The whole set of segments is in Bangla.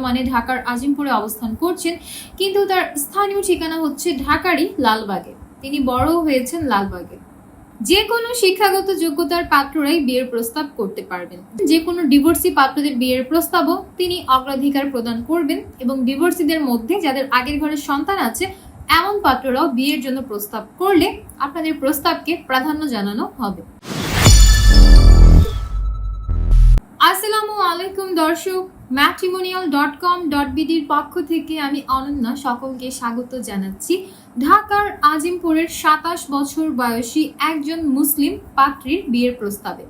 বর্তমানে ঢাকার আজিমপুরে অবস্থান করছেন, কিন্তু তার স্থানীয় ঠিকানা হচ্ছে ঢাকারই লালবাগে। তিনি বড় হয়েছেন লালবাগে। যে কোনো শিক্ষাগত যোগ্যতার পাত্ররাই বিয়ের প্রস্তাব করতে পারবেন। যে কোনো ডিভোর্সি পাত্রদের বিয়ের প্রস্তাবও তিনি অগ্রাধিকার প্রদান করবেন এবং ডিভোর্সিদের মধ্যে যাদের আগের ঘরে সন্তান আছে, এমন পাত্ররাও বিয়ের জন্য প্রস্তাব করলে আপনাদের প্রস্তাবকে প্রাধান্য জানানো হবে। আসসালামু আলাইকুম দর্শক ম্যাট্রিমোনিয়াল ডট কম ডট বিডির পক্ষ থেকে আমি অনন্যা সকলকে স্বাগত জানাচ্ছি। ঢাকার আজিমপুরের সাতাশ বছর বয়সী একজন মুসলিম পাত্রীর বিয়ের প্রস্তাবে।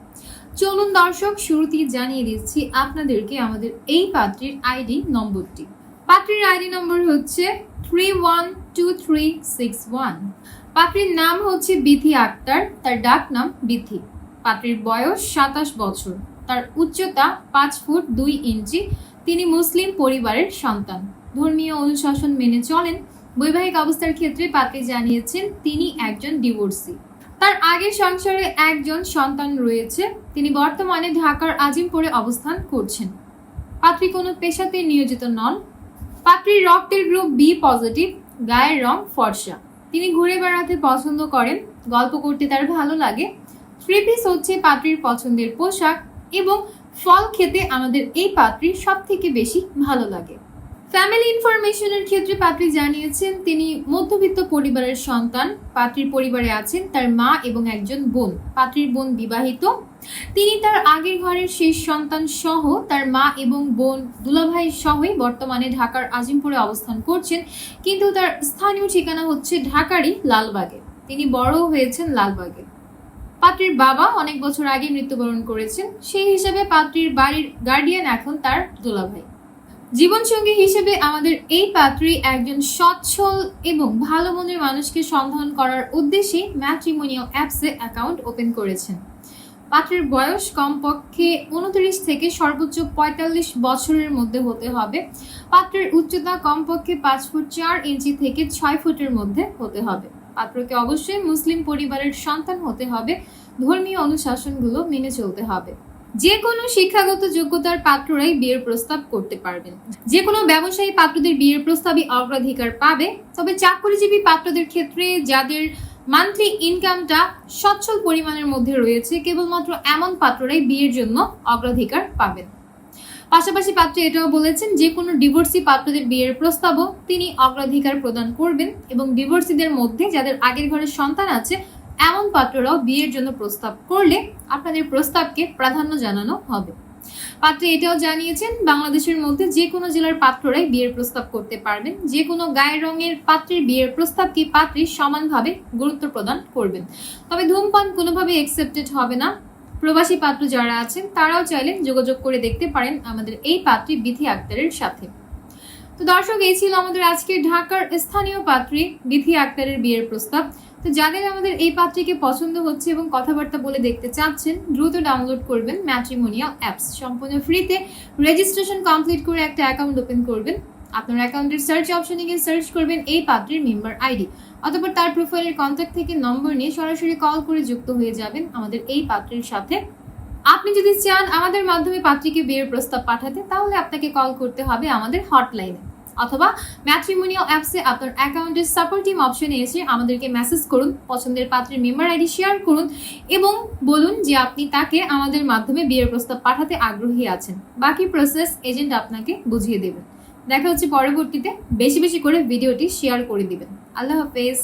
চলুন দর্শক শুরুতেই জানিয়ে দিচ্ছি আপনাদেরকে আমাদের এই পাত্রীর আইডি নম্বরটি। পাত্রীর আইডি নম্বর হচ্ছে three one two three six one পাত্রীর নাম হচ্ছে বিথি আক্তার, তার ডাক নাম বিথি। পাত্রীর বয়স সাতাশ বছর। তার উচ্চতা পাঁচ ফুট দুই ইঞ্চি। তিনি মুসলিম পরিবারের সন্তান। ধর্মীয় অনুশাসন মেনে চলেন। বৈবাহিক অবস্থার ক্ষেত্রে পাত্রী জানিয়েছেন, তিনি একজন ডিভোর্সি তার আগের সংসারে একজন সন্তান রয়েছে। তিনি বর্তমানে ঢাকার আজিমপুরে অবস্থান করছেন। পাত্রী কোনো পেশাতে নিয়োজিত নন। পাত্রীর রক্তের গ্রুপ বি পজিটিভ গায়ের রং ফর্সা। তিনি ঘুরে বেড়াতে পছন্দ করেন। গল্প করতে তার ভালো লাগে। থ্রি পিস হচ্ছে পাত্রীর পছন্দের পোশাক। এবং ফল খেতে আমাদের এই পাত্রীর সব থেকে বেশি ভালো লাগে। ফ্যামিলি ইনফরমেশনের ক্ষেত্রে পাত্রী জানিয়েছেন, তিনি মধ্যবিত্ত পরিবারের সন্তান, পাত্রীর পরিবারে আছেন তার মা এবং একজন বোন। পাত্রীর বোন বিবাহিত। তিনি তার আগের ঘরের শেষ সন্তান সহ তার মা এবং বোন দুলাভাই সহই বর্তমানে ঢাকার আজিমপুরে অবস্থান করছেন, কিন্তু তার স্থানীয় ঠিকানা হচ্ছে ঢাকারই লালবাগে। তিনি বড় হয়েছেন লালবাগে। পাত্রীর বাবা অনেক বছর আগে মৃত্যুবরণ করেছেন, সেই হিসেবে পাত্রীর বাড়ির গার্ডিয়ান এখন তার দোলাভাই। জীবনসঙ্গী হিসেবে আমাদের এই পাত্রী একজন সচ্ছল এবং ভালো মনের মানুষকে সন্ধান করার উদ্দেশ্যে ম্যাট্রিমোনিয়াল অ্যাপসে অ্যাকাউন্ট ওপেন করেছেন। পাত্রের বয়স কমপক্ষে উনত্রিশ থেকে সর্বোচ্চ পঁয়তাল্লিশ বছরের মধ্যে হতে হবে। পাত্রের উচ্চতা কমপক্ষে পাঁচ ফুট চার ইঞ্চি থেকে ছয় ফুটের মধ্যে হতে হবে। পাত্রকে অবশ্যই মুসলিম পরিবারের সন্তান হতে হবে। ধর্মীয় অনুশাসনগুলো মেনে চলতে হবে। যে কোনো শিক্ষাগত যোগ্যতার পাত্ররাই বিয়ের প্রস্তাব করতে পারবেন। যে কোনো ব্যবসায়ী পাত্রদের বিয়ের প্রস্তাবই অগ্রাধিকার পাবে। তবে চাকরিজীবী পাত্রদের ক্ষেত্রে যাদের মান্থলি ইনকামটা সচ্ছল পরিমাণের মধ্যে রয়েছে, কেবলমাত্র এমন পাত্ররাই বিয়ের জন্য অগ্রাধিকার পাবেন। পাশাপাশি পাত্র এটাও বলেছেন, যে কোনো ডিভোর্সি পাত্রদের বিয়ের প্রস্তাবও তিনি অগ্রাধিকার প্রদান করবেন এবং ডিভোর্সিদের মধ্যে যাদের আগের ঘরের সন্তান আছে, এমন পাত্ররাও বিয়ের জন্য প্রস্তাব করলে আপনাদের প্রস্তাবকে প্রাধান্য জানানো হবে। পাত্র এটাও জানিয়েছেন, বাংলাদেশের মধ্যে যে কোনো জেলার পাত্ররাই বিয়ের প্রস্তাব করতে পারবেন। যে কোনো গায়ের রঙের পাত্রের বিয়ের প্রস্তাবকে পাত্রী সমানভাবে গুরুত্ব প্রদান করবেন। তবে ধূমপান কোনোভাবে একসেপ্টেড হবে না। প্রবাসী পাত্র যারা আছেন, তারাও চাইলে যোগাযোগ করে দেখতে পারেন আমাদের এই পাত্রী বিথি আক্তারের সাথে। তো দর্শক, এই ছিল আমাদের আজকে ঢাকার স্থানীয় পাত্রী বিথি আক্তারের বিয়ের প্রস্তাব। তো যাদের আমাদের এই পাত্রীকে পছন্দ হচ্ছে এবং কথাবার্তা বলে দেখতে চাচ্ছেন, দ্রুত ডাউনলোড করবেন ম্যাট্রিমোনিয়াল অ্যাপস। সম্পূর্ণ ফ্রিতে রেজিস্ট্রেশন কমপ্লিট করে একটা অ্যাকাউন্ট ওপেন করবেন। আপনার অ্যাকাউন্টের সার্চ অপশনে গিয়ে সার্চ করবেন এই পাত্রের মেম্বার আইডি অথবা তার প্রোফাইলের কন্ট্যাক্ট থেকে নম্বর নিয়ে সরাসরি কল করে যুক্ত হয়ে যাবেন আমাদের এই পাত্রের সাথে। আপনি যদি চান আমাদের মাধ্যমে পাত্রীকে বিয়ের প্রস্তাব পাঠাতে, তাহলে আপনাকে কল করতে হবে আমাদের হটলাইনে অথবা ম্যাট্রিমোনিয়াল অ্যাপসে আপনার অ্যাকাউন্টের সাপোর্ট টিম অপশনে এসে আমাদেরকে মেসেজ করুন, পছন্দের পাত্রের মেম্বার আইডি শেয়ার করুন এবং বলুন যে আপনি তাকে আমাদের মাধ্যমে বিয়ের প্রস্তাব পাঠাতে আগ্রহী আছেন। বাকি প্রসেস এজেন্ট আপনাকে বুঝিয়ে দেবেন দেখা হচ্ছে পরবর্তীতে। বেশি বেশি করে ভিডিওটি শেয়ার করে দিবেন। আল্লাহ হাফেজ।